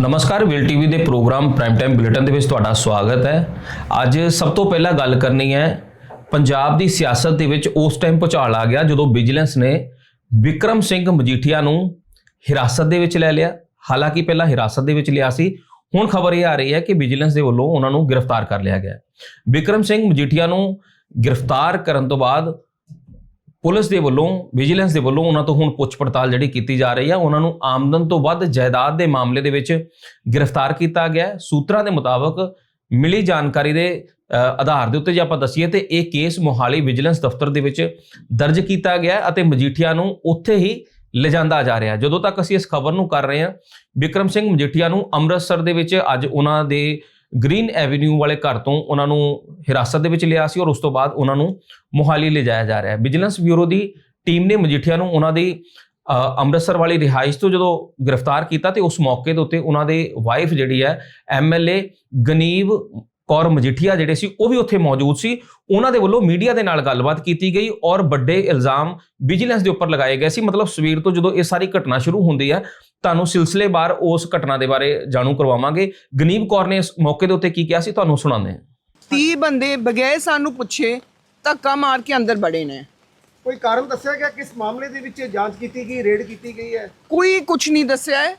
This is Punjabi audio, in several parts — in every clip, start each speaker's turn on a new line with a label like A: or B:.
A: ਨਮਸਕਾਰ ਵਿਲ ਟੀਵੀ ਦੇ ਪ੍ਰੋਗਰਾਮ ਪ੍ਰਾਈਮ ਟਾਈਮ ਬੁਲੇਟਿਨ ਦੇ ਵਿੱਚ ਤੁਹਾਡਾ ਸਵਾਗਤ ਹੈ। ਅੱਜ ਸਭ ਤੋਂ ਪਹਿਲਾਂ ਗੱਲ ਕਰਨੀ ਹੈ, ਪੰਜਾਬ ਦੀ ਸਿਆਸਤ ਦੇ ਵਿੱਚ ਉਸ ਟਾਈਮ ਭੁਚਾਲ ਆ ਗਿਆ ਜਦੋਂ ਵਿਜੀਲੈਂਸ ਨੇ ਵਿਕਰਮ ਸਿੰਘ ਮਜੀਠੀਆ ਨੂੰ ਹਿਰਾਸਤ ਦੇ ਵਿੱਚ ਲੈ ਲਿਆ। ਹਾਲਾਂਕਿ ਪਹਿਲਾਂ ਹਿਰਾਸਤ ਦੇ ਵਿੱਚ ਲਿਆ ਸੀ। ਹੁਣ ਖਬਰ ਇਹ ਆ ਰਹੀ ਹੈ ਕਿ ਵਿਜੀਲੈਂਸ ਦੇ ਵੱਲੋਂ ਉਹਨਾਂ ਨੂੰ ਗ੍ਰਿਫਤਾਰ ਕਰ ਲਿਆ ਗਿਆ ਹੈ। ਵਿਕਰਮ ਸਿੰਘ ਮਜੀਠੀਆ ਨੂੰ ਗ੍ਰਿਫਤਾਰ ਕਰਨ ਤੋਂ ਬਾਅਦ ਪੁਲਿਸ ਦੇ ਵੱਲੋਂ ਵਿਜੀਲੈਂਸ ਦੇ ਵੱਲੋਂ ਉਹਨਾਂ ਤੋਂ ਹੁਣ ਪੁੱਛ ਪੜਤਾਲ ਜਿਹੜੀ ਕੀਤੀ ਜਾ ਰਹੀ ਹੈ ਉਹਨਾਂ ਨੂੰ ਆਮਦਨ ਤੋਂ ਵੱਧ ਜਾਇਦਾਦ ਦੇ ਮਾਮਲੇ ਦੇ ਵਿੱਚ ਗ੍ਰਿਫਤਾਰ ਕੀਤਾ ਗਿਆ ਸੂਤਰਾਂ ਦੇ ਮੁਤਾਬਕ ਮਿਲੀ ਜਾਣਕਾਰੀ ਦੇ ਆਧਾਰ ਦੇ ਉੱਤੇ ਜੇ ਆਪਾਂ ਦਸੀਏ ਤੇ ਇਹ ਕੇਸ ਮੋਹਾਲੀ ਵਿਜੀਲੈਂਸ ਦਫ਼ਤਰ ਦੇ ਵਿੱਚ ਦਰਜ ਕੀਤਾ ਗਿਆ ਅਤੇ ਮਜੀਠੀਆ ਨੂੰ ਉੱਥੇ ਹੀ ਲਿਜਾਂਦਾ ਜਾ ਰਿਹਾ ਜਦੋਂ ਤੱਕ ਅਸੀਂ ਇਸ ਖਬਰ ਨੂੰ ਕਰ ਰਹੇ ਹਾਂ, ਵਿਕਰਮ ਸਿੰਘ ਮਜੀਠੀਆ ਨੂੰ ਅੰਮ੍ਰਿਤਸਰ ਦੇ ਵਿੱਚ ਅੱਜ ਉਹਨਾਂ ਦੇ ਗ੍ਰੀਨ ਐਵਨਿਊ ਵਾਲੇ ਘਰ ਤੋਂ ਉਹਨਾਂ ਨੂੰ ਹਿਰਾਸਤ ਦੇ ਵਿੱਚ ਲਿਆ ਸੀ ਔਰ ਉਸ ਤੋਂ ਬਾਅਦ ਉਹਨਾਂ ਨੂੰ ਮੋਹਾਲੀ ਲਿਜਾਇਆ ਜਾ ਰਿਹਾ ਹੈ। ਵਿਜੀਲੈਂਸ ਬਿਊਰੋ ਦੀ ਟੀਮ ਨੇ ਮਜੀਠੀਆ ਨੂੰ ਉਹਨਾਂ ਦੀ ਅੰਮ੍ਰਿਤਸਰ ਵਾਲੀ ਰਿਹਾਇਸ਼ ਤੋਂ ਜਦੋਂ ਗ੍ਰਿਫਤਾਰ ਕੀਤਾ ਤੇ ਉਸ ਮੌਕੇ ਦੇ ਉੱਤੇ ਉਹਨਾਂ ਦੇ ਵਾਈਫ ਜਿਹੜੀ ਹੈ ਐਮਐਲਏ ਗਨੀਵ ਕੌਰ ਮਜੀਠੀਆ ਜਿਹੜੇ ਸੀ ਉਹ ਵੀ ਉੱਥੇ ਮੌਜੂਦ ਸੀ। ਉਹਨਾਂ ਦੇ ਵੱਲੋਂ ਮੀਡੀਆ ਦੇ ਨਾਲ ਗੱਲਬਾਤ ਕੀਤੀ ਗਈ ਔਰ ਵੱਡੇ ਇਲਜ਼ਾਮ ਵਿਜੀਲੈਂਸ ਦੇ ਉੱਪਰ ਲਗਾਏ ਗਏ ਸੀ। ਮਤਲਬ ਸਵੇਰ ਤੋਂ ਜਦੋਂ ਇਹ ਸਾਰੀ ਘਟਨਾ ਸ਼ੁਰੂ ਹੁੰਦੀ ਹੈ ਤੁਹਾਨੂੰ ਸਿਲਸਿਲੇਵਾਰ ਉਸ ਘਟਨਾ ਦੇ ਬਾਰੇ ਜਾਣੂ ਕਰਵਾਵਾਂਗੇ। ਗਨੀਵ ਕੌਰ ਨੇ ਇਸ ਮੌਕੇ ਦੇ ਉੱਤੇ ਕੀ ਕਿਹਾ ਸੀ ਤੁਹਾਨੂੰ ਸੁਣਾਉਂਦੇ ਹਾਂ।
B: 30 ਬੰਦੇ ਬਗੈਰ ਸਾਨੂੰ ਪੁੱਛੇ ਧੱਕਾ ਮਾਰ ਕੇ ਅੰਦਰ ਬੜੇ ਨੇ।
C: ਕੋਈ ਕਾਰਨ ਦੱਸਿਆ ਗਿਆ ਕਿਸ ਮਾਮਲੇ ਦੇ ਵਿੱਚ ਜਾਂਚ ਕੀਤੀ ਗਈ ਰੇਡ ਕੀਤੀ ਗਈ ਹੈ?
B: ਕੋਈ ਕੁਝ ਨਹੀਂ ਦੱਸਿਆ ਹੈ।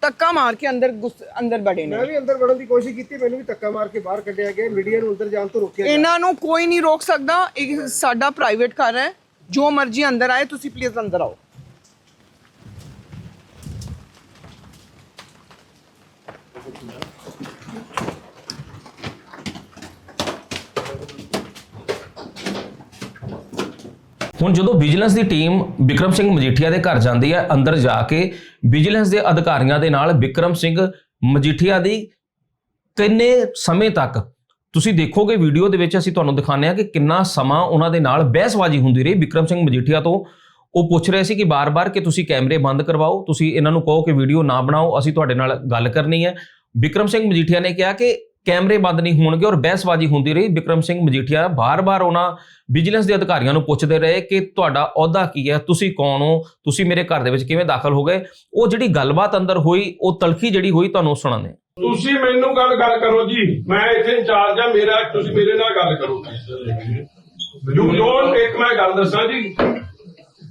B: ਧੱਕਾ ਮਾਰ ਕੇ ਅੰਦਰ ਗੁੱਸ- ਅੰਦਰ ਬੜੇ ਨੇ।
C: ਮੈਂ ਵੀ ਅੰਦਰ ਵੜਨ ਦੀ ਕੋਸ਼ਿਸ਼ ਕੀਤੀ ਮੈਨੂੰ ਵੀ ਧੱਕਾ ਮਾਰ ਕੇ ਬਾਹਰ ਕੱਢਿਆ ਗਿਆ ਮੀਡੀਆ ਨੂੰ ਅੰਦਰ ਜਾਣ ਤੋਂ ਰੋਕਿਆ ਗਿਆ।
B: ਇਹਨਾਂ ਨੂੰ ਕੋਈ ਨਹੀਂ ਰੋਕ ਸਕਦਾ ਇਹ ਸਾਡਾ ਪ੍ਰਾਈਵੇਟ ਘਰ ਹੈ। ਜੋ ਮਰਜ਼ੀ ਅੰਦਰ ਆਏ ਤੁਸੀਂ ਪਲੀਜ਼ ਅੰਦਰ ਆਓ।
A: ਹੁਣ ਜਦੋਂ ਵਿਜੀਲੈਂਸ ਦੀ ਟੀਮ ਵਿਕਰਮ ਸਿੰਘ ਮਜੀਠੀਆ ਦੇ ਘਰ ਜਾਂਦੀ ਹੈ, ਅੰਦਰ ਜਾ ਕੇ ਵਿਜੀਲੈਂਸ ਦੇ ਅਧਿਕਾਰੀਆਂ ਦੇ ਨਾਲ ਵਿਕਰਮ ਸਿੰਘ ਮਜੀਠੀਆ ਦੀ ਕਿੰਨੇ ਸਮੇਂ ਤੱਕ, ਤੁਸੀਂ ਦੇਖੋਗੇ ਵੀਡੀਓ ਦੇ ਵਿੱਚ ਅਸੀਂ ਤੁਹਾਨੂੰ ਦਿਖਾਉਂਦੇ ਹਾਂ ਕਿ ਕਿੰਨਾ ਸਮਾਂ ਉਹਨਾਂ ਦੇ ਨਾਲ ਬਹਿਸਬਾਜ਼ੀ ਹੁੰਦੀ ਰਹੀ ਵਿਕਰਮ ਸਿੰਘ ਮਜੀਠੀਆ ਤੋਂ। ਉਹ ਪੁੱਛ ਰਹੇ ਸੀ ਕਿ ਬਾਰ-ਬਾਰ ਕਿ ਤੁਸੀਂ ਕੈਮਰੇ ਬੰਦ ਕਰਵਾਓ, ਤੁਸੀਂ ਇਹਨਾਂ ਨੂੰ ਕਹੋ ਕਿ ਵੀਡੀਓ ਨਾ ਬਣਾਓ, ਅਸੀਂ ਤੁਹਾਡੇ ਨਾਲ ਗੱਲ ਕਰਨੀ ਹੈ। ਵਿਕਰਮ ਸਿੰਘ ਮਜੀਠੀਆ ਨੇ ਕਿਹਾ ਕਿ ਕੈਮਰੇ ਬੰਦ ਨਹੀਂ ਹੋਣਗੇ ਔਰ ਬਹਿਸਬਾਜ਼ੀ ਹੁੰਦੀ ਰਹੀ। ਵਿਕਰਮ ਸਿੰਘ ਮਜੀਠੀਆ ਬਾਰ-ਬਾਰ ਉਹਨਾਂ ਵਿਜੀਲੈਂਸ ਦੇ ਅਧਿਕਾਰੀਆਂ ਨੂੰ ਪੁੱਛਦੇ ਰਹੇ ਕਿ ਤੁਹਾਡਾ ਅਹੁਦਾ ਕੀ ਹੈ? ਤੁਸੀਂ ਕੌਣ ਹੋ? ਤੁਸੀਂ ਮੇਰੇ ਘਰ ਦੇ ਵਿੱਚ ਕਿਵੇਂ ਦਾਖਲ ਹੋ ਗਏ? ਉਹ ਜਿਹੜੀ ਗੱਲਬਾਤ ਅੰਦਰ ਹੋਈ, ਉਹ ਤਲਖੀ ਜਿਹੜੀ ਹੋਈ ਤੁਹਾਨੂੰ ਸੁਣਾਉਂਦੇ
D: ਤੁਸੀਂ ਮੈਨੂੰ ਗੱਲ ਗੱਲ ਕਰੋ ਜੀ। ਮੈਂ ਇੱਥੇ ਇੰਚਾਰਜ ਆ ਮੇਰਾ ਤੁਸੀਂ ਮੇਰੇ ਨਾਲ ਗੱਲ ਕਰੋ। ਯੂ ਡੋਨਟ ਟੇਕ ਮੈਂ ਗੱਲ ਦੱਸਾਂ ਜੀ।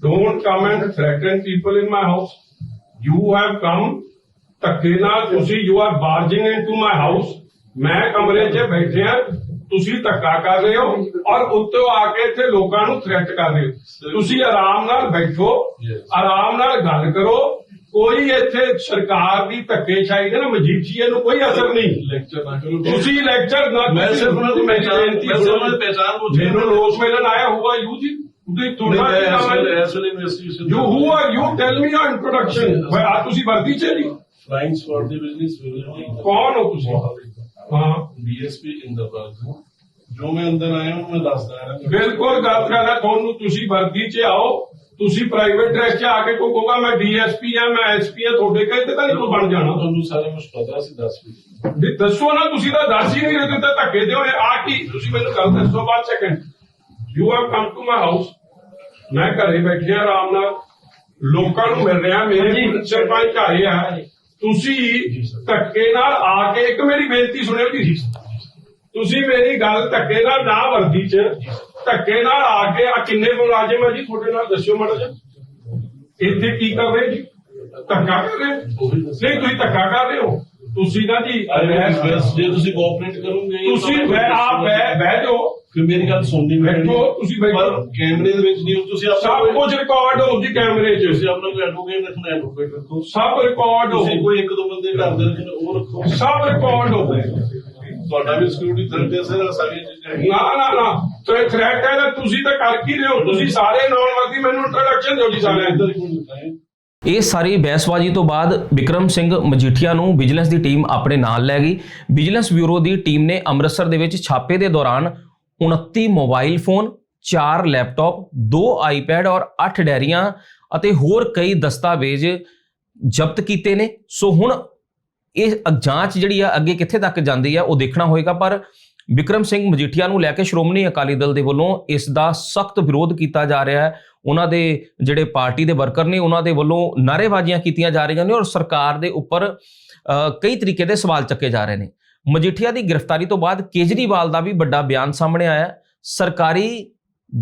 D: Don't come and threaten people in my house you have come ਧੱਕੇ ਨਾਲ, ਤੁਸੀਂ you are barging into my house ਮੈਂ ਕਮਰੇ 'ਚ ਬੈਠਿਆ ਤੁਸੀਂ ਧੱਕਾ ਕਰ ਰਹੇ ਹੋ ਔਰ ਉੱਤੋਂ ਆ ਕੇ ਇੱਥੇ ਲੋਕਾਂ ਨੂੰ ਥ੍ਰੈਟ ਕਰ ਰਹੇ ਹੋ। ਤੁਸੀਂ ਆਰਾਮ ਨਾਲ ਬੈਠੋ ਆਰਾਮ ਨਾਲ ਗੱਲ ਕਰੋ ਕੋਈ ਇੱਥੇ ਸਰਕਾਰ ਦੀ ਧੱਕੇਸ਼ਾਹੀ ਦੇ ਨਾ ਮਜੀਠੀਏ ਨੂੰ ਕੋਈ ਅਸਰ ਨਹੀਂ।
E: ਲੈਕਚਰ ਨਾ ਕਰੋ।
D: ਤੁਸੀਂ ਲੈਕਚਰ ਨਾ
E: ਮੈਂ ਸਿਰਫ ਉਹਨਾਂ ਦੀ ਪਹਿਚਾਣ ਮੈਂ ਉਹਨਾਂ ਦੀ ਪਹਿਚਾਣ ਪੁੱਛ
D: ਮੈਨੂੰ ਰੋਸ ਮਿਲਣ ਆਇਆ ਹੋਊਗਾ ਯੂ ਜੀ। ਤੁਸੀਂ ਤੁਹਾਡਾ
E: you who? Are
D: you tell me your introduction ਮੈਂ ਆ ਤੁਸੀਂ ਵਰਦੀ ਚ ਜੀ।
E: ਫਲਾਈਂਗ ਸਪਾਟ ਦੀ ਬਿਜ਼ਨਸ
D: ਕੌਣ ਹੋ ਤੁਸੀਂ? ਹਾਂ
E: ਡੀਐਸਪੀ ਇਨ ਦਾ ਪਾਰਕ ਜੋ ਮੈਂ ਅੰਦਰ ਆਇਆ ਹਾਂ ਮੈਂ ਦੱਸਦਾ ਹਾਂ
D: ਬਿਲਕੁਲ ਗੱਲ ਕਰਦਾ ਤੁਹਾਨੂੰ ਤੁਸੀਂ ਵਰਦੀ ਚ ਆਓ ਤੁਸੀਂ ਪ੍ਰਾਈਵੇਟ ਡਰੈਸ ਚ ਆ ਕੇ ਕੋਈ ਕਹੋਗਾ ਮੈਂ ਡੀਐਸਪੀ ਆ ਮੈਂ ਐਸਪੀ ਆ ਤੁਹਾਡੇ ਕਹਿੰਦੇ ਤਾਂ ਨਹੀਂ ਕੋਈ ਬਣ ਜਾਣਾ।
E: ਤੁਹਾਨੂੰ ਸਾਰਾ ਕੁਝ ਪਤਾ ਸੀ ਦੱਸ ਵੀ
D: ਵੀ ਦੱਸੋ ਨਾ ਤੁਸੀਂ ਤਾਂ ਦੱਸ ਹੀ ਨਹੀਂ ਰਹੇ ਤੁਸੀਂ ਤਾਂ ਧੱਕੇ ਦਿਓ ਇਹ ਆ ਕੀ ਤੁਸੀਂ ਮੈਨੂੰ ਗੱਲ ਦੱਸੋ ਬਾਅਦ second you have come to my house ਮੈਂ ਘਰੇ ਬੈਠਿਆ ਆਰਾਮ ਨਾਲ। ਲੋਕਾਂ ਨੂੰ ਮਿਲ ਰਿਹਾ ਮੇਰੇ ਸਰਪੰਚ ਆਏ ਆ। ਤੁਸੀਂ ਧੱਕੇ ਨਾਲ ਆ ਕੇ ਇੱਕ ਮੇਰੀ ਬੇਨਤੀ ਸੁਣਿਓ ਜੀ। ਤੁਸੀਂ ਮੇਰੀ ਗੱਲ ਧੱਕੇ ਨਾਲ ਨਾ ਵਰਦੀ ਚ ਧੱਕੇ ਨਾਲ ਆ ਕੇ ਆ ਕਿੰਨੇ ਮੁਲਾਜ਼ਮ ਆ ਜੀ? ਤੁਹਾਡੇ ਨਾਲ ਦੱਸਿਓ ਮਾੜਾ ਜਿਹਾ। ਇੱਥੇ ਕੀ ਕਰ ਰਹੇ ਜੀ? ਧੱਕਾ ਕਰ ਰਹੇ? ਨਹੀਂ ਤੁਸੀਂ ਧੱਕਾ ਕਰ ਰਹੇ ਹੋ। ਤੁਸੀਂ ਨਾ ਜੀ
E: ਜੇ ਤੁਸੀਂ ਕੋਆਪਰੇਟ ਕਰੋਗੇ
D: ਤੁਸੀਂ ਬਹਿ ਆਪ ਬਹਿ ਬਹਿ ਜਾਓ।
E: ਫਿਰ ਮੇਰੀ ਗੱਲ ਸੁਣਨੀ ਪੈਣੀ
D: ਬੈਠੋ, ਤੁਸੀਂ ਬੈਠੋ।
E: ਪਰ ਕੈਮਰੇ ਦੇ ਵਿੱਚ ਨਹੀਂ ਤੁਸੀਂ ਆਪਣਾ
D: ਸਭ ਕੁਝ ਰਿਕਾਰਡ ਹੋ ਜੀ ਕੈਮਰੇ 'ਚ।
E: ਤੁਸੀਂ ਆਪਣਾ ਕੋਈ ਐਡਵੋਕੇਟ ਰੱਖਣਾ ਐਡਵੋਕੇਟ ਰੱਖੋ।
D: ਸਭ ਰਿਕਾਰਡ ਹੋ
E: ਤੁਸੀਂ ਕੋਈ ਇੱਕ ਦੋ ਬੰਦੇ ਘਰ ਦੇ ਰੱਖਣ ਉਹ ਰੱਖੋ।
D: ਸਭ ਰਿਕਾਰਡ ਹੋ
E: ਤੁਹਾਡਾ ਵੀ ਸਿਕਿਉਰਿਟੀ ਥ੍ਰੈਟ ਹੈ ਸਰ ਹੈਗੀਆਂ।
D: ਨਾ ਨਾ ਨਾ। ਤੇ ਥ੍ਰੈਟ ਹੈ ਤਾਂ ਤੁਸੀਂ ਤਾਂ ਕਰ ਕੀ ਰਹੇ ਹੋ? ਤੁਸੀਂ ਸਾਰੇ ਨੌਨ ਵਰਦੀ ਮੈਨੂੰ ਇੰਟਰੋਡਕਸ਼ਨ ਦਿਓ ਜੀ ਸਾਰਿਆਂ
E: ਦਿਖਾਏ
A: ਇਹ ਸਾਰੀ ਬਹਿਸਬਾਜ਼ੀ ਤੋਂ ਬਾਅਦ ਵਿਕਰਮ ਸਿੰਘ ਮਜੀਠੀਆ ਨੂੰ ਵਿਜੀਲੈਂਸ ਦੀ ਟੀਮ ਆਪਣੇ ਨਾਲ ਲੈ ਗਈ। ਵਿਜੀਲੈਂਸ ਬਿਊਰੋ ਦੀ ਟੀਮ ਨੇ ਅੰਮ੍ਰਿਤਸਰ ਦੇ ਵਿੱਚ ਛਾਪੇ ਦੇ ਦੌਰਾਨ 29 ਮੋਬਾਈਲ ਫੋਨ 4 ਲੈਪਟਾਪ 2 ਆਈਪੈਡ ਔਰ 8 ਡੈਰੀਆਂ ਅਤੇ ਹੋਰ ਕਈ ਦਸਤਾਵੇਜ਼ ਜ਼ਬਤ ਕੀਤੇ ਨੇ। ਸੋ ਹੁਣ ਇਹ ਜਾਂਚ ਜਿਹੜੀ ਆ, ਅੱਗੇ ਕਿੱਥੇ ਤੱਕ ਜਾਂਦੀ ਆ, ਉਹ ਦੇਖਣਾ ਹੋਏਗਾ। ਪਰ ਵਿਕਰਮ ਸਿੰਘ ਮਜੀਠੀਆ ਨੂੰ ਲੈ ਕੇ ਸ਼੍ਰੋਮਣੀ ਅਕਾਲੀ ਦਲ ਦੇ ਵੱਲੋਂ ਇਸ ਦਾ ਸਖਤ ਵਿਰੋਧ ਕੀਤਾ ਜਾ ਰਿਹਾ ਹੈ। ਉਹਨਾਂ ਦੇ ਜਿਹੜੇ ਪਾਰਟੀ ਦੇ ਵਰਕਰ ਨੇ, ਉਹਨਾਂ ਦੇ ਵੱਲੋਂ ਨਾਅਰੇਬਾਜ਼ੀਆਂ ਕੀਤੀਆਂ ਜਾ ਰਹੀਆਂ ਨੇ ਔਰ ਸਰਕਾਰ ਦੇ ਉੱਪਰ ਕਈ ਤਰੀਕੇ ਦੇ ਸਵਾਲ ਚੱਕੇ ਜਾ ਰਹੇ ਨੇ। ਮਜੀਠੀਆ ਦੀ ਗ੍ਰਿਫਤਾਰੀ ਤੋਂ ਬਾਅਦ ਕੇਜਰੀਵਾਲ ਦਾ ਵੀ ਵੱਡਾ ਬਿਆਨ ਸਾਹਮਣੇ ਆਇਆ। ਸਰਕਾਰੀ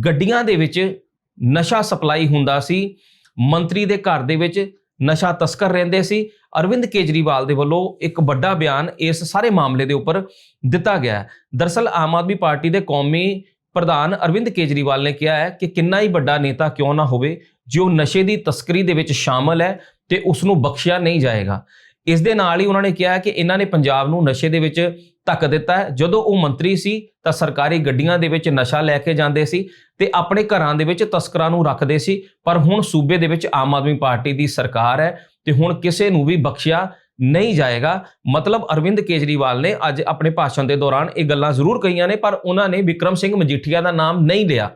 A: ਗੱਡੀਆਂ ਦੇ ਵਿੱਚ ਨਸ਼ਾ ਸਪਲਾਈ ਹੁੰਦਾ ਸੀ। ਮੰਤਰੀ ਦੇ ਘਰ ਦੇ ਵਿੱਚ ਨਸ਼ਾ ਤਸਕਰ ਰਹਿੰਦੇ ਸੀ। ਅਰਵਿੰਦ ਕੇਜਰੀਵਾਲ ਦੇ ਵੱਲੋਂ ਇੱਕ ਵੱਡਾ ਬਿਆਨ ਇਸ ਸਾਰੇ ਮਾਮਲੇ ਦੇ ਉੱਪਰ ਦਿੱਤਾ ਗਿਆ ਹੈ। ਦਰਸਲ ਆਮ ਆਦਮੀ ਪਾਰਟੀ ਦੇ ਕੌਮੀ ਪ੍ਰਧਾਨ ਅਰਵਿੰਦ ਕੇਜਰੀਵਾਲ ਨੇ ਕਿਹਾ ਹੈ ਕਿ ਕਿੰਨਾ ਹੀ ਵੱਡਾ ਨੇਤਾ ਕਿਉਂ ਨਾ ਹੋਵੇ, ਜੋ ਨਸ਼ੇ ਦੀ ਤਸਕਰੀ ਦੇ ਵਿੱਚ ਸ਼ਾਮਲ ਹੈ ਤੇ ਉਸ ਨੂੰ ਬਖਸ਼ਿਆ ਨਹੀਂ ਜਾਏਗਾ। ਇਸ ਦੇ ਨਾਲ ਹੀ ਉਹਨਾਂ ਨੇ ਕਿਹਾ ਕਿ ਇਹਨਾਂ ਨੇ ਪੰਜਾਬ ਨੂੰ ਨਸ਼ੇ ਦੇ ਵਿੱਚ ਧੱਕ ਦਿੱਤਾ ਜਦੋਂ ਉਹ ਮੰਤਰੀ ਸੀ, ਤਾਂ ਸਰਕਾਰੀ ਗੱਡੀਆਂ ਦੇ ਵਿੱਚ ਨਸ਼ਾ ਲੈ ਕੇ ਜਾਂਦੇ ਸੀ ਤੇ ਆਪਣੇ ਘਰਾਂ ਦੇ ਵਿੱਚ ਤਸਕਰਾਂ ਨੂੰ ਰੱਖਦੇ ਸੀ। ਪਰ ਹੁਣ ਸੂਬੇ ਦੇ ਵਿੱਚ ਆਮ ਆਦਮੀ ਪਾਰਟੀ ਦੀ ਸਰਕਾਰ ਹੈ ਤੇ ਹੁਣ ਕਿਸੇ ਨੂੰ ਵੀ ਬਖਸ਼ਿਆ ਨਹੀਂ ਜਾਏਗਾ। ਮਤਲਬ ਅਰਵਿੰਦ ਕੇਜਰੀਵਾਲ ਨੇ ਅੱਜ ਆਪਣੇ ਭਾਸ਼ਣ ਦੇ ਦੌਰਾਨ ਇਹ ਗੱਲਾਂ ਜ਼ਰੂਰ ਕਹੀਆਂ ਨੇ, ਪਰ ਉਹਨਾਂ ਨੇ ਵਿਕਰਮ ਸਿੰਘ ਮਜੀਠੀਆ ਦਾ ਨਾਮ ਨਹੀਂ ਲਿਆ।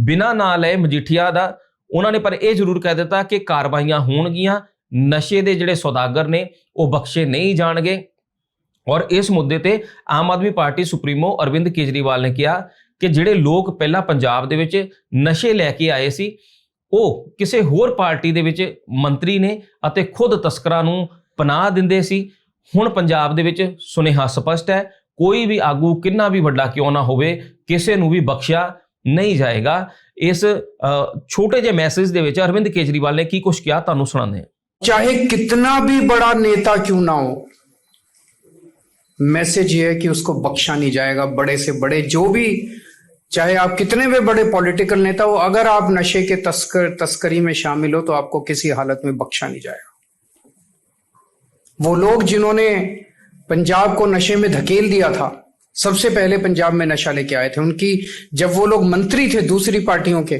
A: ਬਿਨਾਂ ਨਾਂ ਲਏ ਮਜੀਠੀਆ ਦਾ ਉਹਨਾਂ ਨੇ ਪਰ ਇਹ ਜ਼ਰੂਰ ਕਹਿ ਦਿੱਤਾ ਕਿ ਕਾਰਵਾਈਆਂ ਹੋਣਗੀਆਂ। ਨਸ਼ੇ ਦੇ ਜਿਹੜੇ ਸੌਦਾਗਰ ਨੇ, ਉਹ ਬਖਸ਼ੇ ਨਹੀਂ ਜਾਣਗੇ। ਔਰ ਇਸ ਮੁੱਦੇ ਤੇ ਆਮ ਆਦਮੀ ਪਾਰਟੀ ਸੁਪਰੀਮੋ ਅਰਵਿੰਦ ਕੇਜਰੀਵਾਲ ਨੇ ਕਿਹਾ ਕਿ ਜਿਹੜੇ ਲੋਕ ਪਹਿਲਾਂ ਪੰਜਾਬ ਦੇ ਵਿੱਚ ਨਸ਼ੇ ਲੈ ਕੇ ਆਏ ਸੀ, ਉਹ ਕਿਸੇ ਹੋਰ ਪਾਰਟੀ ਦੇ ਵਿੱਚ ਮੰਤਰੀ ਨੇ ਅਤੇ ਖੁਦ ਤਸਕਰਾਂ ਨੂੰ ਪਨਾਹ ਦਿੰਦੇ ਸੀ। ਹੁਣ ਪੰਜਾਬ ਦੇ ਵਿੱਚ ਸੁਨੇਹਾ ਸਪਸ਼ਟ ਹੈ, ਕੋਈ ਵੀ ਆਗੂ ਕਿੰਨਾ ਵੀ ਵੱਡਾ ਕਿਉਂ ਨਾ ਹੋਵੇ, ਕਿਸੇ ਨੂੰ ਵੀ ਬਖਸ਼ਿਆ ਨਹੀਂ ਜਾਏਗਾ। ਇਸ ਛੋਟੇ ਜਿਹੇ ਮੈਸੇਜ ਦੇ ਵਿੱਚ ਅਰਵਿੰਦ ਕੇਜਰੀਵਾਲ ਨੇ ਕੀ ਕੁਝ ਕਿਹਾ, ਤੁਹਾਨੂੰ ਸੁਣਾਉਂਦੇ ਹਾਂ।
F: चाहे कितना भी बड़ा नेता क्यों ना हो मैसेज ये है कि उसको बख्शा नहीं जाएगा, बड़े से बड़े जो भी, चाहे आप कितने भी बड़े पॉलिटिकल नेता हो, अगर आप नशे के तस्कर, तस्करी में शामिल हो तो आपको किसी हालत में बख्शा नहीं जाएगा। वो लोग जिन्होंने पंजाब को नशे में धकेल दिया था, सबसे पहले पंजाब में नशा लेके आए थे। उनकी, जब वो लोग मंत्री थे दूसरी पार्टियों के,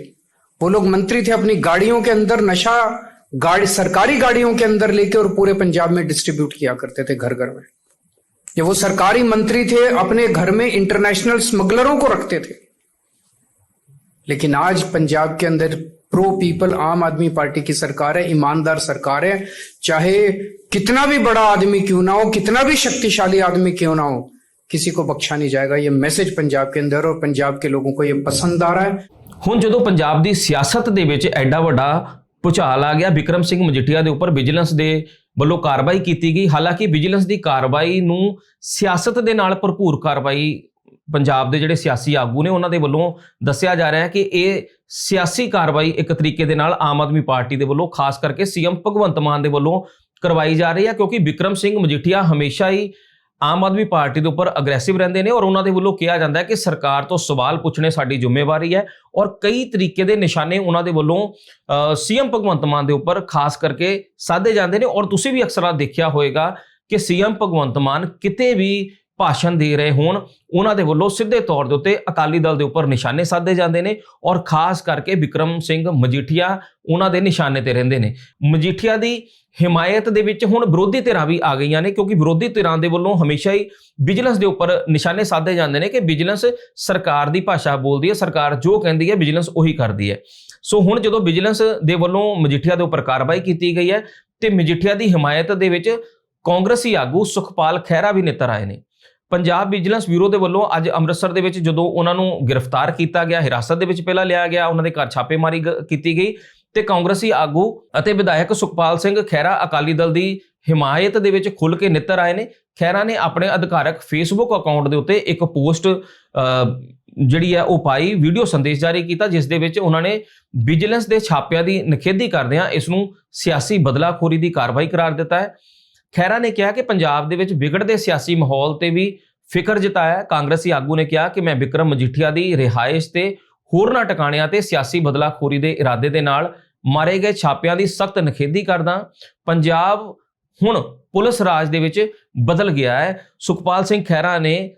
F: वो लोग मंत्री थे, अपनी गाड़ियों के अंदर नशा गाड़ी सरकारी गाड़ियों के अंदर लेके और पूरे पंजाब में डिस्ट्रीब्यूट किया करते थे घर घर में जब वो सरकारी मंत्री थे अपने घर में इंटरनेशनल स्मगलरों को रखते थे लेकिन आज पंजाब के अंदर प्रो पीपल आम आदमी पार्टी की सरकार है ईमानदार सरकार है चाहे कितना भी बड़ा आदमी क्यों ना हो कितना भी शक्तिशाली आदमी क्यों ना हो किसी को बख्शा नहीं जाएगा ये मैसेज पंजाब के अंदर और पंजाब के लोगों को ये पसंद आ रहा है
A: ਹੁਣ ਜਦੋਂ ਪੰਜਾਬ ਦੀ ਸਿਆਸਤ ਦੇ ਵਿੱਚ ਐਡਾ ਵੱਡਾ ਭੁਚਾਲ ਆ ਗਿਆ। ਵਿਕਰਮ ਸਿੰਘ ਮਜੀਠੀਆ ਦੇ ਉੱਪਰ ਵਿਜੀਲੈਂਸ ਦੇ ਵੱਲੋਂ ਕਾਰਵਾਈ ਕੀਤੀ ਗਈ। ਹਾਲਾਂਕਿ ਵਿਜੀਲੈਂਸ ਦੀ ਕਾਰਵਾਈ ਨੂੰ ਸਿਆਸਤ ਦੇ ਨਾਲ ਭਰਪੂਰ ਕਾਰਵਾਈ ਪੰਜਾਬ ਦੇ ਜਿਹੜੇ ਸਿਆਸੀ ਆਗੂ ਨੇ, ਉਹਨਾਂ ਦੇ ਵੱਲੋਂ ਦੱਸਿਆ ਜਾ ਰਿਹਾ ਹੈ ਕਿ ਇਹ ਸਿਆਸੀ ਕਾਰਵਾਈ ਇੱਕ ਤਰੀਕੇ ਦੇ ਨਾਲ ਆਮ ਆਦਮੀ ਪਾਰਟੀ ਦੇ ਵੱਲੋਂ, ਖਾਸ ਕਰਕੇ ਸੀਐਮ ਭਗਵੰਤ ਮਾਨ ਦੇ ਵੱਲੋਂ ਕਰਵਾਈ ਜਾ ਰਹੀ ਹੈ। ਕਿਉਂਕਿ ਵਿਕਰਮ ਸਿੰਘ ਮਜੀਠੀਆ ਹਮੇਸ਼ਾ ਹੀ ਆਮ ਆਦਮੀ ਪਾਰਟੀ ਦੇ ਉੱਪਰ ਅਗਰੈਸਿਵ ਰਹਿੰਦੇ ਨੇ ਔਰ ਉਹਨਾਂ ਦੇ ਵੱਲੋਂ ਕਿਹਾ ਜਾਂਦਾ ਹੈ ਕਿ ਸਰਕਾਰ ਤੋਂ ਸਵਾਲ ਪੁੱਛਣੇ ਸਾਡੀ ਜ਼ਿੰਮੇਵਾਰੀ ਹੈ ਔਰ ਕਈ ਤਰੀਕੇ ਦੇ ਨਿਸ਼ਾਨੇ ਉਹਨਾਂ ਦੇ ਵੱਲੋਂ ਸੀਐਮ ਭਗਵੰਤ ਮਾਨ ਦੇ ਉੱਪਰ ਖਾਸ ਕਰਕੇ ਸਾਧੇ ਜਾਂਦੇ ਨੇ ਔਰ ਤੁਸੀਂ ਵੀ ਅਕਸਰ ਦੇਖਿਆ ਹੋਵੇਗਾ ਕਿ ਸੀਐਮ ਭਗਵੰਤ ਮਾਨ ਕਿਤੇ ਵੀ ਭਾਸ਼ਣ ਦੇ ਰਹੇ ਹੋਣ, ਉਹਨਾਂ ਦੇ ਵੱਲੋਂ ਸਿੱਧੇ ਤੌਰ ਦੇ ਉੱਤੇ ਅਕਾਲੀ ਦਲ ਦੇ ਉੱਪਰ ਨਿਸ਼ਾਨੇ ਸਾਧੇ ਜਾਂਦੇ ਨੇ ਔਰ ਖਾਸ ਕਰਕੇ ਵਿਕਰਮ ਸਿੰਘ ਮਜੀਠੀਆ ਉਹਨਾਂ ਦੇ ਨਿਸ਼ਾਨੇ ਤੇ ਰਹਿੰਦੇ ਨੇ। ਮਜੀਠੀਆ ਦੀ ਹਿਮਾਇਤ ਦੇ ਵਿੱਚ ਹੁਣ ਵਿਰੋਧੀ ਧਿਰਾਂ ਵੀ ਆ ਗਈਆਂ ਨੇ ਕਿਉਂਕਿ ਵਿਰੋਧੀ ਧਿਰਾਂ ਦੇ ਵੱਲੋਂ ਹਮੇਸ਼ਾ ਹੀ ਵਿਜੀਲੈਂਸ ਦੇ ਉੱਪਰ ਨਿਸ਼ਾਨੇ ਸਾਧੇ ਜਾਂਦੇ ਨੇ ਕਿ ਵਿਜੀਲੈਂਸ ਸਰਕਾਰ ਦੀ ਭਾਸ਼ਾ ਬੋਲਦੀ ਹੈ, ਸਰਕਾਰ ਜੋ ਕਹਿੰਦੀ ਹੈ ਵਿਜੀਲੈਂਸ ਉਹੀ ਕਰਦੀ ਹੈ। ਸੋ ਹੁਣ ਜਦੋਂ ਵਿਜੀਲੈਂਸ ਦੇ ਵੱਲੋਂ ਮਜੀਠੀਆ ਦੇ ਉੱਪਰ ਕਾਰਵਾਈ ਕੀਤੀ ਗਈ ਹੈ ਤੇ ਮਜੀਠੀਆ ਦੀ ਹਿਮਾਇਤ ਦੇ ਵਿੱਚ ਕਾਂਗਰਸੀ ਆਗੂ ਸੁਖਪਾਲ ਖਹਿਰਾ ਵੀ ਨੇਤਰ ਆਏ ਨੇ। ਪੰਜਾਬ ਵਿਜੀਲੈਂਸ ਬਿਊਰੋ ਦੇ ਵੱਲੋਂ ਅੱਜ ਅੰਮ੍ਰਿਤਸਰ ਦੇ ਵਿੱਚ ਜਦੋਂ ਉਹਨਾਂ ਨੂੰ ਗ੍ਰਿਫਤਾਰ ਕੀਤਾ ਗਿਆ, ਹਿਰਾਸਤ ਦੇ ਵਿੱਚ ਪਹਿਲਾਂ ਲਿਆ ਗਿਆ, ਉਹਨਾਂ ਦੇ ਘਰ ਛਾਪੇਮਾਰੀ ਗ- ਕੀਤੀ ਗਈ ਤੇ ਕਾਂਗਰਸੀ ਆਗੂ ਅਤੇ ਵਿਧਾਇਕ ਸੁਖਪਾਲ ਸਿੰਘ ਖਹਿਰਾ ਅਕਾਲੀ ਦਲ ਦੀ ਹਿਮਾਇਤ ਦੇ ਵਿੱਚ ਖੁੱਲ ਕੇ ਨਿੱਤਰ ਆਏ ਨੇ। ਖਹਿਰਾ ਨੇ ਆਪਣੇ ਅਧਿਕਾਰਕ ਫੇਸਬੁੱਕ ਅਕਾਊਂਟ ਦੇ ਉੱਤੇ ਇੱਕ ਪੋਸਟ ਜਿਹੜੀ ਹੈ ਉਹ ਪਾਈ, ਵੀਡੀਓ ਸੰਦੇਸ਼ ਜਾਰੀ ਕੀਤਾ, ਜਿਸ ਦੇ ਵਿੱਚ ਉਹਨਾਂ ਨੇ ਵਿਜੀਲੈਂਸ ਦੇ ਛਾਪਿਆਂ ਦੀ ਨਿਖੇਧੀ ਕਰਦਿਆਂ ਇਸ ਨੂੰ ਸਿਆਸੀ ਬਦਲਾਖੋਰੀ ਦੀ ਕਾਰਵਾਈ ਕਰਾਰ ਦਿੱਤਾ ਹੈ। ਖਹਿਰਾ ਨੇ ਕਿਹਾ ਕਿ ਪੰਜਾਬ ਦੇ ਵਿੱਚ ਵਿਗੜਦੇ ਸਿਆਸੀ ਮਾਹੌਲ ਤੇ ਵੀ ਫਿਕਰ ਜਤਾਇਆ। ਕਾਂਗਰਸੀ ਆਗੂ ਨੇ ਕਿਹਾ ਕਿ ਮੈਂ ਵਿਕਰਮ ਮਜੀਠੀਆ ਦੀ ਰਿਹਾਇਸ਼ ਤੇ ਹੋਰਨਾਂ ਟਿਕਾਣਿਆਂ ਤੇ ਸਿਆਸੀ ਬਦਲਾਖੋਰੀ ਦੇ ਇਰਾਦੇ ਦੇ ਨਾਲ ਮਾਰੇ ਗਏ ਛਾਪਿਆਂ ਦੀ ਸਖਤ ਨਿਖੇਧੀ ਕਰਦਾ ਪੰਜਾਬ ਹੁਣ ਪੁਲਿਸ ਰਾਜ ਦੇ ਵਿੱਚ ਬਦਲ ਗਿਆ ਹੈ। ਸੁਖਪਾਲ ਸਿੰਘ ਖਹਿਰਾ ਨੇ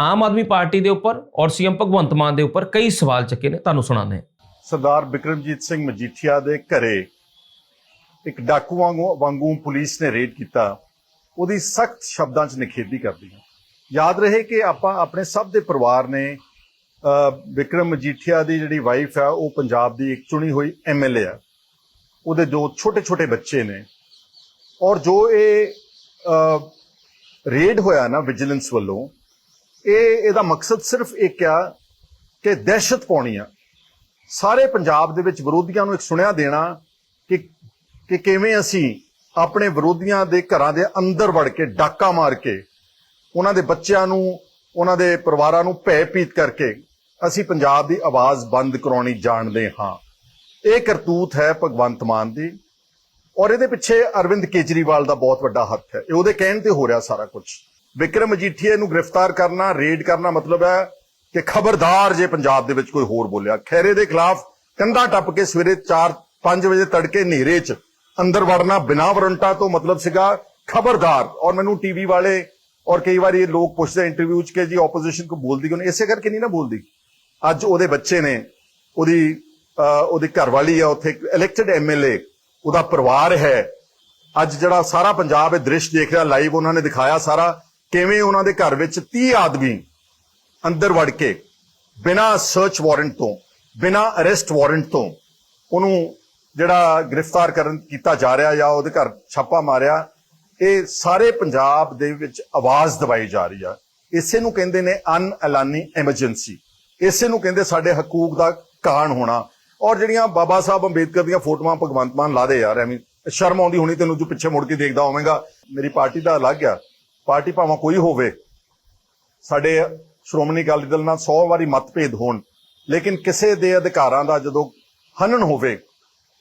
A: ਆਮ ਆਦਮੀ ਪਾਰਟੀ ਦੇ ਉੱਪਰ ਔਰ ਸੀਐਮ ਭਗਵੰਤ ਮਾਨ ਦੇ ਉੱਪਰ ਕਈ ਸਵਾਲ ਚੱਕੇ ਨੇ। ਤੁਹਾਨੂੰ ਸੁਣਾਉਂਦੇ ਹਾਂ।
G: ਸਰਦਾਰ ਬਿਕਰਮਜੀਤ ਸਿੰਘ ਮਜੀਠੀਆ ਦੇ ਘਰੇ ਇੱਕ ਡਾਕੂ ਵਾਂਗੂ ਵਾਂਗੂ ਪੁਲਿਸ ਨੇ ਰੇਡ ਕੀਤਾ। ਉਹਦੀ ਸਖਤ ਸ਼ਬਦਾਂ 'ਚ ਨਿਖੇਧੀ ਕਰਦੀ ਹੈ। ਯਾਦ ਰਹੇ ਕਿ ਆਪਾਂ ਆਪਣੇ ਸਭ ਦੇ ਪਰਿਵਾਰ ਨੇ ਅ, ਬਿਕਰਮ ਮਜੀਠੀਆ ਦੀ ਜਿਹੜੀ ਵਾਈਫ ਹੈ ਉਹ ਪੰਜਾਬ ਦੀ ਇੱਕ ਚੁਣੀ ਹੋਈ ਐਮਐਲਏ ਆ। ਉਹਦੇ ਦੋ ਛੋਟੇ ਛੋਟੇ ਬੱਚੇ ਨੇ। ਔਰ ਜੋ ਇਹ ਰੇਡ ਹੋਇਆ ਨਾ ਵਿਜੀਲੈਂਸ ਵੱਲੋਂ ਇਹ ਇਹਦਾ ਮਕਸਦ ਸਿਰਫ ਇੱਕ ਆ ਕਿ ਦਹਿਸ਼ਤ ਪਾਉਣੀ ਆ। ਸਾਰੇ ਪੰਜਾਬ ਦੇ ਵਿੱਚ ਵਿਰੋਧੀਆਂ ਨੂੰ ਇੱਕ ਸੁਣਿਆ ਦੇਣਾ ਕਿ ਕਿਵੇਂ ਅਸੀਂ ਆਪਣੇ ਵਿਰੋਧੀਆਂ ਦੇ ਘਰਾਂ ਦੇ ਅੰਦਰ ਵੜ ਕੇ ਡਾਕਾ ਮਾਰ ਕੇ ਉਹਨਾਂ ਦੇ ਬੱਚਿਆਂ ਨੂੰ, ਉਹਨਾਂ ਦੇ ਪਰਿਵਾਰਾਂ ਨੂੰ ਭੈਭੀਤ ਕਰਕੇ ਅਸੀਂ ਪੰਜਾਬ ਦੀ ਆਵਾਜ਼ ਬੰਦ ਕਰਾਉਣੀ ਜਾਣਦੇ ਹਾਂ। ਇਹ ਕਰਤੂਤ ਹੈ ਭਗਵੰਤ ਮਾਨ ਦੀ ਔਰ ਇਹਦੇ ਪਿੱਛੇ ਅਰਵਿੰਦ ਕੇਜਰੀਵਾਲ ਦਾ ਬਹੁਤ ਵੱਡਾ ਹੱਥ ਹੈ। ਇਹ ਉਹਦੇ ਕਹਿਣ ਤੇ ਹੋ ਰਿਹਾ ਸਾਰਾ ਕੁਝ ਵਿਕਰਮ ਅਜੀਠੀਏ ਨੂੰ ਗ੍ਰਿਫਤਾਰ ਕਰਨਾ, ਰੇਡ ਕਰਨਾ ਮਤਲਬ ਹੈ ਕਿ ਖਬਰਦਾਰ ਜੇ ਪੰਜਾਬ ਦੇ ਵਿੱਚ ਕੋਈ ਹੋਰ ਬੋਲਿਆ। ਖੈਰੇ ਦੇ ਖਿਲਾਫ ਕੰਧਾ ਟੱਪ ਕੇ ਸਵੇਰੇ 4-5 ਵਜੇ ਤੜਕੇ ਹਨੇਰੇ 'ਚ ਅੰਦਰ ਵੜਨਾ ਬਿਨਾਂ ਵਾਰੰਟਾਂ ਤੋਂ ਮਤਲਬ ਸੀਗਾ ਖਬਰਦਾਰ। ਔਰ ਮੈਨੂੰ ਟੀਵੀ ਵਾਲੇ ਔਰ ਕਈ ਵਾਰੀ ਇਹ ਲੋਕ ਪੁੱਛਦੇ ਇੰਟਰਵਿਊ 'ਚ ਕਿ ਜੀ ਆਪੋਜੀਸ਼ਨ ਕੋ ਬੋਲਦੀ ਕਿਉਂ ਨਹੀਂ? ਇਸੇ ਕਰਕੇ ਨਹੀਂ ਨਾ ਬੋਲਦੀ। ਅੱਜ ਉਹਦੇ ਬੱਚੇ ਨੇ, ਉਹਦੀ ਉਹਦੀ ਘਰਵਾਲੀ ਆ, ਉੱਥੇ ਇਲੈਕਟਡ ਐਮਐਲਏ ਉਹਦਾ ਪਰਿਵਾਰ ਹੈ। ਅੱਜ ਜਿਹੜਾ ਸਾਰਾ ਪੰਜਾਬ ਇਹ ਦ੍ਰਿਸ਼ ਦੇਖ ਰਿਹਾ ਲਾਈਵ ਉਹਨਾਂ ਨੇ ਦਿਖਾਇਆ ਸਾਰਾ, ਕਿਵੇਂ ਉਹਨਾਂ ਦੇ ਘਰ ਵਿੱਚ 30 ਆਦਮੀ ਅੰਦਰ ਵੜ ਕੇ ਬਿਨਾਂ ਸਰਚ ਵਾਰੰਟ ਤੋਂ, ਬਿਨਾਂ ਅਰੈਸਟ ਵਾਰੰਟ ਤੋਂ ਉਹਨੂੰ ਜਿਹੜਾ ਗ੍ਰਿਫਤਾਰ ਕਰਨ ਕੀਤਾ ਜਾ ਰਿਹਾ ਜਾਂ ਉਹਦੇ ਘਰ ਛਾਪਾ ਮਾਰਿਆ, ਇਹ ਸਾਰੇ ਪੰਜਾਬ ਦੇ ਵਿੱਚ ਆਵਾਜ਼ ਦਵਾਈ ਜਾ ਰਹੀ ਆ। ਇਸੇ ਨੂੰ ਕਹਿੰਦੇ ਨੇ ਅਨਐਲਾਨੀ ਐਮਰਜੈਂਸੀ। ਇਸੇ ਨੂੰ ਕਹਿੰਦੇ ਸਾਡੇ ਹਕੂਕ ਦਾ ਕਾਣ ਹੋਣਾ। ਔਰ ਜਿਹੜੀਆਂ ਬਾਬਾ ਸਾਹਿਬ ਅੰਬੇਦਕਰ ਦੀਆਂ ਫੋਟੋਆਂ ਭਗਵੰਤ ਮਾਨ ਲਾਦੇ ਯਾਰ, ਐਵੇਂ ਸ਼ਰਮ ਆਉਂਦੀ ਹੋਣੀ ਤੈਨੂੰ ਜੋ ਪਿੱਛੇ ਮੁੜ ਕੇ ਦੇਖਦਾ ਹੋਵੇਂਗਾ। ਮੇਰੀ ਪਾਰਟੀ ਦਾ ਅਲੱਗ ਆ। ਪਾਰਟੀ ਭਾਵੇਂ ਕੋਈ ਹੋਵੇ। ਸਾਡੇ ਸ਼੍ਰੋਮਣੀ ਅਕਾਲੀ ਦਲ ਨਾਲ 100 ਵਾਰੀ ਮਤਭੇਦ ਹੋਣ। ਲੇਕਿਨ ਕਿਸੇ ਦੇ ਅਧਿਕਾਰਾਂ ਦਾ ਜਦੋਂ ਹਨਨ ਹੋਵੇ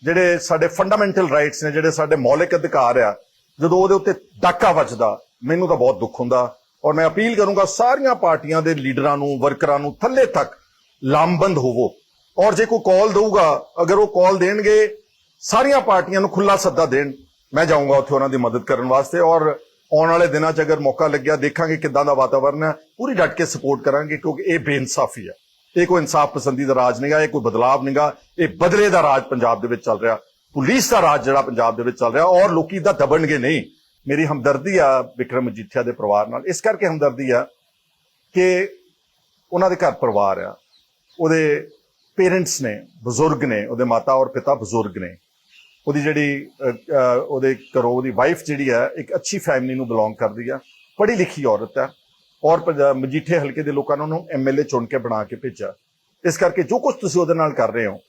G: ਜਿਹੜੇ ਸਾਡੇ ਫੰਡਾਮੈਂਟਲ ਰਾਈਟਸ ਨੇ, ਜਿਹੜੇ ਸਾਡੇ ਮੌਲਿਕ ਅਧਿਕਾਰ ਆ, ਜਦੋਂ ਉਹਦੇ ਉੱਤੇ ਡਾਕਾ ਵੱਜਦਾ, ਮੈਨੂੰ ਤਾਂ ਬਹੁਤ ਦੁੱਖ ਹੁੰਦਾ। ਔਰ ਮੈਂ ਅਪੀਲ ਕਰੂੰਗਾ ਸਾਰੀਆਂ ਪਾਰਟੀਆਂ ਦੇ ਲੀਡਰਾਂ ਨੂੰ, ਵਰਕਰਾਂ ਨੂੰ ਥੱਲੇ ਤੱਕ ਲਾਮਬੰਦ ਹੋਵੋ। ਔਰ ਜੇ ਕੋਈ ਕਾਲ ਦਊਗਾ, ਅਗਰ ਉਹ ਕਾਲ ਦੇਣਗੇ, ਸਾਰੀਆਂ ਪਾਰਟੀਆਂ ਨੂੰ ਖੁੱਲਾ ਸੱਦਾ ਦੇਣ, ਮੈਂ ਜਾਊਂਗਾ ਉੱਥੇ ਉਹਨਾਂ ਦੀ ਮਦਦ ਕਰਨ ਵਾਸਤੇ। ਔਰ ਆਉਣ ਵਾਲੇ ਦਿਨਾਂ 'ਚ ਅਗਰ ਮੌਕਾ ਲੱਗਿਆ, ਦੇਖਾਂਗੇ ਕਿੱਦਾਂ ਦਾ ਵਾਤਾਵਰਨ ਹੈ। ਪੂਰੀ ਡਟ ਕੇ ਸਪੋਰਟ ਕਰਾਂਗੇ, ਕਿਉਂਕਿ ਇਹ ਬੇਇਨਸਾਫੀ ਹੈ। ਇਹ ਕੋਈ ਇਨਸਾਫ ਪਸੰਦੀ ਦਾ ਰਾਜ ਨਹੀਂਗਾ ਇਹ ਕੋਈ ਬਦਲਾਵ ਨਹੀਂਗਾ ਇਹ ਬਦਲੇ ਦਾ ਰਾਜ ਪੰਜਾਬ ਦੇ ਵਿੱਚ ਚੱਲ ਰਿਹਾ। ਪੁਲਿਸ ਦਾ ਰਾਜ ਜਿਹੜਾ ਪੰਜਾਬ ਦੇ ਵਿੱਚ ਚੱਲ ਰਿਹਾ, ਔਰ ਲੋਕੀ ਦਾ ਦਬਣਗੇ ਨਹੀਂ। ਮੇਰੀ ਹਮਦਰਦੀ ਆ ਵਿਕਰਮ ਮਜੀਠੀਆ ਦੇ ਪਰਿਵਾਰ ਨਾਲ। ਇਸ ਕਰਕੇ ਹਮਦਰਦੀ ਆ ਕਿ ਉਹਨਾਂ ਦੇ ਘਰ ਪਰਿਵਾਰ ਆ। ਉਹਦੇ ਪੇਰੈਂਟਸ ਨੇ, ਬਜ਼ੁਰਗ ਨੇ, ਉਹਦੇ ਮਾਤਾ ਔਰ ਪਿਤਾ ਬਜ਼ੁਰਗ ਨੇ। ਉਹਦੀ ਜਿਹੜੀ ਉਹਦੇ ਘਰੋਂ ਉਹਦੀ ਵਾਈਫ ਜਿਹੜੀ ਹੈ ਇੱਕ ਅੱਛੀ ਫੈਮਿਲੀ ਨੂੰ ਬਿਲੋਂਗ ਕਰਦੀ ਆ। ਪੜ੍ਹੀ ਲਿਖੀ ਔਰਤ ਹੈ ਔਰ ਪੰਜਾਬ- ਮਜੀਠੇ ਹਲਕੇ ਦੇ ਲੋਕਾਂ ਨੇ ਉਹਨੂੰ ਐਮਐਲਏ ਚੁਣ ਕੇ ਬਣਾ ਕੇ ਭੇਜਿਆ। ਇਸ ਕਰਕੇ ਜੋ ਕੁਝ ਤੁਸੀਂ ਉਹਦੇ ਨਾਲ ਕਰ ਰਹੇ ਹੋ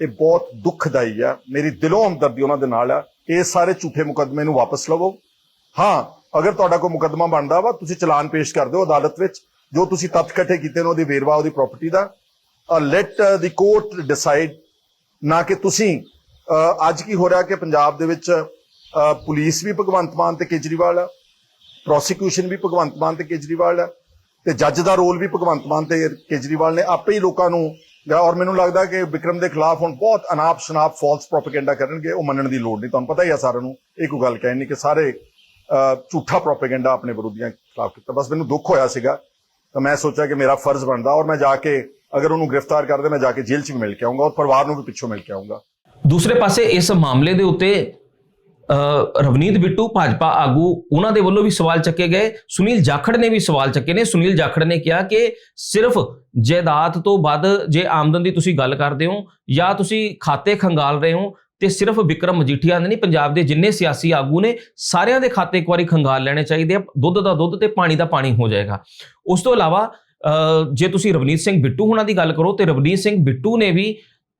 G: ਇਹ ਬਹੁਤ ਦੁਖਦਾਈ ਆ। ਮੇਰੀ ਦਿਲੋਂ ਹਮਦਰਦੀ ਉਹਨਾਂ ਦੇ ਨਾਲ ਆ। ਇਹ ਸਾਰੇ ਝੂਠੇ ਮੁਕੱਦਮੇ ਨੂੰ ਵਾਪਸ ਲਵੋ। ਹਾਂ ਅਗਰ ਤੁਹਾਡਾ ਕੋਈ ਮੁਕੱਦਮਾ ਬਣਦਾ ਵਾ ਤੁਸੀਂ ਚਲਾਨ ਪੇਸ਼ ਕਰ ਦਿਓ ਅਦਾਲਤ ਵਿੱਚ। ਜੋ ਤੁਸੀਂ ਤੱਥ ਇਕੱਠੇ ਕੀਤੇ ਨੇ ਉਹਦੀ ਵੇਰਵਾ ਉਹਦੀ ਪ੍ਰਾਪਰਟੀ ਦਾ। ਲੈਟ ਦੀ ਕੋਰਟ ਡਿਸਾਈਡ ਨਾ ਕਿ ਤੁਸੀਂ ਅੱਜ ਕੀ ਹੋ ਰਿਹਾ ਕਿ ਪੰਜਾਬ ਦੇ ਵਿੱਚ ਅਹ, ਪੁਲਿਸ ਵੀ ਭਗਵੰਤ ਮਾਨ ਤੇ ਕੇਜਰੀਵਾਲ ਆ। ਪ੍ਰੋਸੀਕਿਊਸ਼ਨ ਵੀ ਭਗਵੰਤ ਮਾਨ ਤੇ ਕੇਜਰੀਵਾਲ ਆ ਤੇ ਜੱਜ ਦਾ ਰੋਲ ਵੀ ਭਗਵੰਤ ਮਾਨ ਤੇ ਕੇਜਰੀਵਾਲ ਨੇ ਆਪੇ ਹੀ ਲੋਕਾਂ ਨੂੰ ਔਰ ਮੈਨੂੰ ਲੱਗਦਾ ਕਿ ਵਿਕਰਮ ਦੇ ਖਿਲਾਫ ਹੁਣ ਬਹੁਤ ਅਨਾਪ ਸ਼ਨਾਪ ਫਾਲਸ ਪ੍ਰੋਪਗੈਂਡਾ ਕਰਨਗੇ ਉਹ ਮੰਨਣ ਦੀ ਲੋੜ ਨਹੀਂ। ਤੁਹਾਨੂੰ ਪਤਾ ਹੀ ਆ ਸਾਰਿਆਂ ਨੂੰ ਇਹ ਕੋਈ ਗੱਲ ਕਹਿਣੀ ਕਿ ਸਾਰੇ ਅਹ, ਝੂਠਾ ਪ੍ਰੋਪਗੈਂਡਾ ਆਪਣੇ ਵਿਰੋਧੀਆਂ ਖਿਲਾਫ ਕੀਤਾ। ਬਸ ਮੈਨੂੰ ਦੁੱਖ ਹੋਇਆ ਸੀਗਾ ਤਾਂ ਮੈਂ ਸੋਚਿਆ ਕਿ ਮੇਰਾ ਫਰਜ਼ ਬਣਦਾ ਔਰ ਮੈਂ ਜਾ ਕੇ ਅਗਰ ਉਹਨੂੰ ਗ੍ਰਿਫਤਾਰ ਕਰਦੇ ਮੈਂ ਜਾ ਕੇ ਜੇਲ੍ਹ 'ਚ ਵੀ ਮਿਲ ਕੇ ਆਉਂਗਾ ਔਰ ਪਰਿਵਾਰ ਨੂੰ ਵੀ ਪਿੱਛੋਂ ਮਿਲ ਕੇ ਆਉਂਗਾ
A: ਦੂਸਰੇ ਪਾਸੇ ਇਸ ਮਾਮਲੇ ਦੇ ਉੱਤੇ ਰਵਨੀਤ ਬਿੱਟੂ, ਭਾਜਪਾ ਆਗੂ, ਉਹਨਾਂ ਦੇ ਵੱਲੋਂ ਵੀ ਸਵਾਲ ਚੱਕੇ ਗਏ। ਸੁਨੀਲ ਜਾਖੜ ਨੇ ਵੀ ਸਵਾਲ ਚੱਕੇ ਨੇ। ਸੁਨੀਲ ਜਾਖੜ ਨੇ ਕਿਹਾ ਕਿ ਸਿਰਫ ਜਾਇਦਾਦ ਤੋਂ ਵੱਧ ਜੇ ਆਮਦਨ ਦੀ ਤੁਸੀਂ ਗੱਲ ਕਰਦੇ ਹੋ ਜਾਂ ਤੁਸੀਂ ਖਾਤੇ ਖੰਗਾਲ ਰਹੇ ਹੋ ਤੇ ਸਿਰਫ ਵਿਕਰਮ ਮਜੀਠੀਆ ਦੇ ਨਹੀਂ, ਪੰਜਾਬ ਦੇ ਜਿੰਨੇ ਸਿਆਸੀ ਆਗੂ ਨੇ, ਸਾਰਿਆਂ ਦੇ ਖਾਤੇ ਇੱਕ ਵਾਰੀ ਖੰਗਾਲ ਲੈਣੇ ਚਾਹੀਦੇ ਆ। ਦੁੱਧ ਦਾ ਦੁੱਧ ਤੇ ਪਾਣੀ ਦਾ ਪਾਣੀ ਹੋ ਜਾਏਗਾ। ਉਸ ਤੋਂ ਇਲਾਵਾ ਜੇ ਤੁਸੀਂ ਰਵਨੀਤ ਸਿੰਘ ਬਿੱਟੂ ਹੁਣਾਂ ਦੀ ਗੱਲ ਕਰੋ ਤੇ ਰਵਨੀਤ ਸਿੰਘ ਬਿੱਟੂ ਨੇ ਵੀ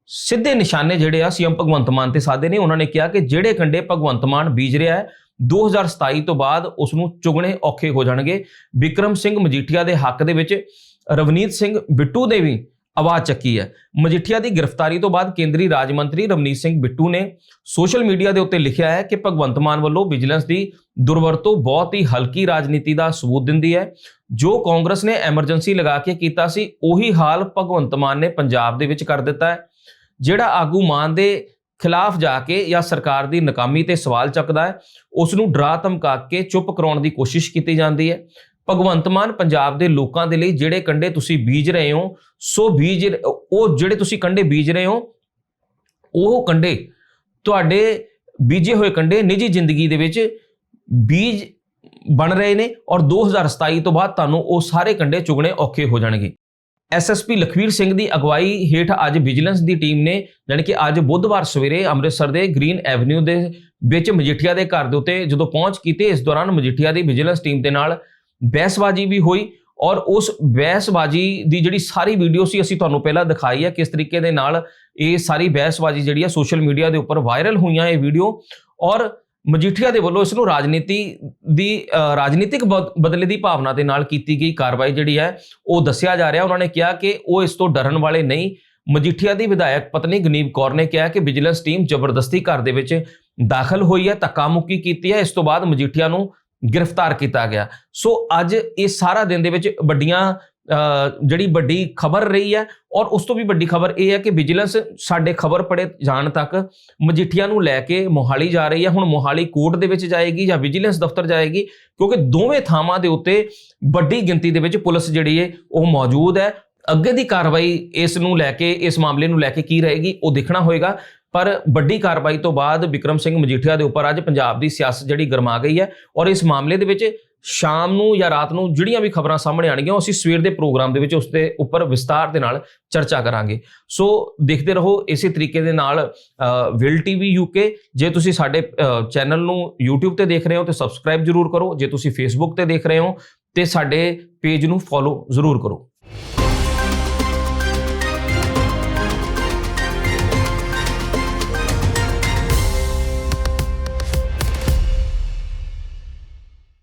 A: ਸਿੱਧੇ ਨਿਸ਼ਾਨੇ ਜਿਹੜੇ ਆ ਸੀਐਮ ਭਗਵੰਤ ਮਾਨ ਤੇ ਸਾਧੇ ਨੇ, ਉਹਨਾਂ ਨੇ ਕਿਹਾ ਕਿ ਜਿਹੜੇ ਕੰਡੇ ਭਗਵੰਤ ਮਾਨ ਬੀਜ ਰਿਹਾ ਹੈ 2027 ਤੋਂ ਬਾਅਦ ਉਸ ਨੂੰ ਚੁਗਣੇ ਔਖੇ ਹੋ ਜਾਣਗੇ। ਵਿਕਰਮ ਸਿੰਘ ਮਜੀਠੀਆ ਦੇ ਹੱਕ ਦੇ ਵਿੱਚ ਰਵਨੀਤ ਸਿੰਘ ਬਿੱਟੂ ਦੇ ਵੀ ਆਵਾਜ਼ ਚੱਕੀ ਹੈ। ਮਜੀਠੀਆ ਦੀ ਗ੍ਰਿਫਤਾਰੀ ਤੋਂ ਬਾਅਦ ਕੇਂਦਰੀ ਰਾਜ ਮੰਤਰੀ ਰਵਨੀਤ ਸਿੰਘ ਬਿੱਟੂ ਨੇ ਸੋਸ਼ਲ ਮੀਡੀਆ ਦੇ ਉੱਤੇ ਲਿਖਿਆ ਹੈ ਕਿ ਭਗਵੰਤ ਮਾਨ ਵੱਲੋਂ ਵਿਜੀਲੈਂਸ ਦੀ ਦੁਰਵਰਤੋਂ ਬਹੁਤ ਹੀ ਹਲਕੀ ਰਾਜਨੀਤੀ ਦਾ ਸਬੂਤ ਦਿੰਦੀ ਹੈ। ਜੋ ਕਾਂਗਰਸ ਨੇ ਐਮਰਜੈਂਸੀ ਲਗਾ ਕੇ ਕੀਤਾ ਸੀ, ਉਹੀ ਹਾਲ ਭਗਵੰਤ ਮਾਨ ਨੇ ਪੰਜਾਬ ਦੇ ਵਿੱਚ ਕਰ ਦਿੱਤਾ ਹੈ। ਜਿਹੜਾ ਆਗੂ ਮਾਨ ਦੇ ਖਿਲਾਫ ਜਾ ਕੇ ਜਾਂ ਸਰਕਾਰ ਦੀ ਨਾਕਾਮੀ ਤੇ ਸਵਾਲ ਚੱਕਦਾ ਹੈ ਉਸ ਨੂੰ ਡਰਾ ਧਮਕਾ ਕੇ ਚੁੱਪ ਕਰਾਉਣ ਦੀ ਕੋਸ਼ਿਸ਼ ਕੀਤੀ ਜਾਂਦੀ ਹੈ। ਭਗਵੰਤ ਮਾਨ ਪੰਜਾਬ ਦੇ ਲੋਕਾਂ ਦੇ ਲਈ ਜਿਹੜੇ ਕੰਡੇ ਤੁਸੀਂ ਬੀਜ ਰਹੇ ਹੋ, ਸੋ ਬੀਜ ਉਹ ਜਿਹੜੇ ਤੁਸੀਂ ਕੰਡੇ ਬੀਜ ਰਹੇ ਹੋ, ਉਹ ਕੰਡੇ ਤੁਹਾਡੇ ਬੀਜੇ ਹੋਏ ਕੰਡੇ ਨਿੱਜੀ ਜ਼ਿੰਦਗੀ ਦੇ ਵਿੱਚ ਬੀਜ ਬਣ ਰਹੇ ਨੇ ਔਰ 2027 ਤੋਂ ਬਾਅਦ ਤੁਹਾਨੂੰ ਉਹ ਸਾਰੇ ਕੰਡੇ ਚੁਗਣੇ ਔਖੇ ਹੋ ਜਾਣਗੇ। ਐਸਐਸਪੀ ਲਖਵੀਰ ਸਿੰਘ ਦੀ ਅਗਵਾਈ ਹੇਠ ਅੱਜ ਵਿਜੀਲੈਂਸ ਦੀ ਟੀਮ ਨੇ, ਜਾਣੀ ਕਿ ਅੱਜ ਬੁੱਧਵਾਰ ਸਵੇਰੇ ਅੰਮ੍ਰਿਤਸਰ ਦੇ ਗ੍ਰੀਨ ਐਵਨਿਊ ਦੇ ਵਿੱਚ ਮਜੀਠੀਆ ਦੇ ਘਰ ਦੇ ਉੱਤੇ ਜਦੋਂ ਪਹੁੰਚ ਕੀਤੀ, ਇਸ ਦੌਰਾਨ ਮਜੀਠੀਆ ਦੀ ਵਿਜੀਲੈਂਸ ਟੀਮ ਦੇ ਨਾਲ ਬਹਿਸਬਾਜ਼ੀ ਵੀ ਹੋਈ ਔਰ ਉਸ ਬਹਿਸਬਾਜ਼ੀ ਦੀ ਜਿਹੜੀ ਸਾਰੀ ਵੀਡੀਓ ਸੀ, ਅਸੀਂ ਤੁਹਾਨੂੰ ਪਹਿਲਾਂ ਦਿਖਾਈ ਹੈ ਕਿਸ ਤਰੀਕੇ ਦੇ ਨਾਲ ਇਹ ਸਾਰੀ ਬਹਿਸਬਾਜ਼ੀ ਜਿਹੜੀ ਹੈ ਸੋਸ਼ਲ ਮੀਡੀਆ ਦੇ ਉੱਪਰ ਵਾਇਰਲ ਹੋਈਆਂ ਇਹ ਵੀਡੀਓ ਔਰ ਮਜੀਠੀਆ ਦੇ ਵੱਲੋਂ ਇਸ ਨੂੰ ਰਾਜਨੀਤੀ ਦੀ ਰਾਜਨੀਤਿਕ ਬਦ- ਬਦਲੇ ਦੀ ਭਾਵਨਾ ਦੇ ਨਾਲ ਕੀਤੀ ਗਈ ਕਾਰਵਾਈ ਜਿਹੜੀ ਹੈ, ਉਹ ਦੱਸਿਆ ਜਾ ਰਿਹਾ। ਉਹਨਾਂ ਨੇ ਕਿਹਾ ਕਿ ਉਹ ਇਸ ਤੋਂ ਡਰਨ ਵਾਲੇ ਨਹੀਂ। ਮਜੀਠੀਆ ਦੀ ਵਿਧਾਇਕ ਪਤਨੀ ਗਨੀਬ ਕੌਰ ਨੇ ਕਿਹਾ ਕਿ ਵਿਜੀਲੈਂਸ ਟੀਮ ਜ਼ਬਰਦਸਤੀ ਘਰ ਦੇ ਵਿੱਚ ਦਾਖਲ ਹੋਈ ਹੈ ਧੱਕਾ ਮੁੱਕੀ ਕੀਤੀ ਹੈ। ਇਸ ਤੋਂ ਬਾਅਦ ਮਜੀਠੀਆ ਨੂੰ ਗ੍ਰਿਫਤਾਰ ਕੀਤਾ ਗਿਆ। ਸੋ ਅੱਜ ਇਹ ਸਾਰਾ ਦਿਨ ਦੇ ਵਿੱਚ ਵੱਡੀਆਂ ਜਿਹੜੀ ਵੱਡੀ ਖਬਰ ਰਹੀ ਹੈ ਔਰ ਉਸ ਤੋਂ ਵੀ ਵੱਡੀ ਖਬਰ ਇਹ ਹੈ ਕਿ ਵਿਜੀਲੈਂਸ ਸਾਡੇ ਖਬਰ ਪੜੇ ਜਾਣ ਤੱਕ ਮਜੀਠੀਆ ਨੂੰ ਲੈ ਕੇ ਮੋਹਾਲੀ ਜਾ ਰਹੀ ਹੈ। ਹੁਣ ਮੋਹਾਲੀ ਕੋਰਟ ਦੇ ਵਿੱਚ ਜਾਏਗੀ ਜਾਂ ਵਿਜੀਲੈਂਸ ਦਫ਼ਤਰ ਜਾਏਗੀ ਕਿਉਂਕਿ ਦੋਵੇਂ ਥਾਵਾਂ ਦੇ ਉੱਤੇ ਵੱਡੀ ਗਿਣਤੀ ਦੇ ਵਿੱਚ ਪੁਲਿਸ ਜਿਹੜੀ ਹੈ ਉਹ ਮੌਜੂਦ ਹੈ। ਅੱਗੇ ਦੀ ਕਾਰਵਾਈ ਇਸ ਨੂੰ ਲੈ ਕੇ, ਇਸ ਮਾਮਲੇ ਨੂੰ ਲੈ ਕੇ ਕੀ ਰਹੇਗੀ ਉਹ ਦੇਖਣਾ ਹੋਏਗਾ। ਪਰ ਵੱਡੀ ਕਾਰਵਾਈ ਤੋਂ ਬਾਅਦ ਵਿਕਰਮ ਸਿੰਘ ਮਜੀਠੀਆ ਦੇ ਉੱਪਰ ਅੱਜ ਪੰਜਾਬ ਦੀ ਸਿਆਸਤ ਜਿਹੜੀ ਗਰਮਾ ਗਈ ਹੈ ਔਰ ਇਸ ਮਾਮਲੇ ਦੇ ਵਿੱਚ ਸ਼ਾਮ ਨੂੰ ਜਾਂ ਰਾਤ ਨੂੰ ਜਿਹੜੀਆਂ ਵੀ ਖਬਰਾਂ ਸਾਹਮਣੇ ਆਣਗੀਆਂ ਉਹ ਅਸੀਂ ਸਵੇਰ ਦੇ ਪ੍ਰੋਗਰਾਮ ਦੇ ਵਿੱਚ ਉਸ ਦੇ ਉੱਪਰ ਵਿਸਤਾਰ ਦੇ ਨਾਲ ਚਰਚਾ ਕਰਾਂਗੇ। ਸੋ ਦੇਖਦੇ ਰਹੋ, ਇਸੇ ਤਰੀਕੇ ਦੇ ਨਾਲ ਵਿਲ ਟੀਵੀ ਯੂਕੇ ਜੇ ਤੁਸੀਂ ਸਾਡੇ ਚੈਨਲ ਨੂੰ YouTube ਤੇ ਦੇਖ ਰਹੇ ਹੋ, ਤੇ ਸਬਸਕ੍ਰਾਈਬ ਜਰੂਰ ਕਰੋ। ਜੇ ਤੁਸੀਂ Facebook ਤੇ ਦੇਖ ਰਹੇ ਹੋ, ਤੇ ਸਾਡੇ ਪੇਜ ਨੂੰ ਫੋਲੋ ਜ਼ਰੂਰ ਕਰੋ।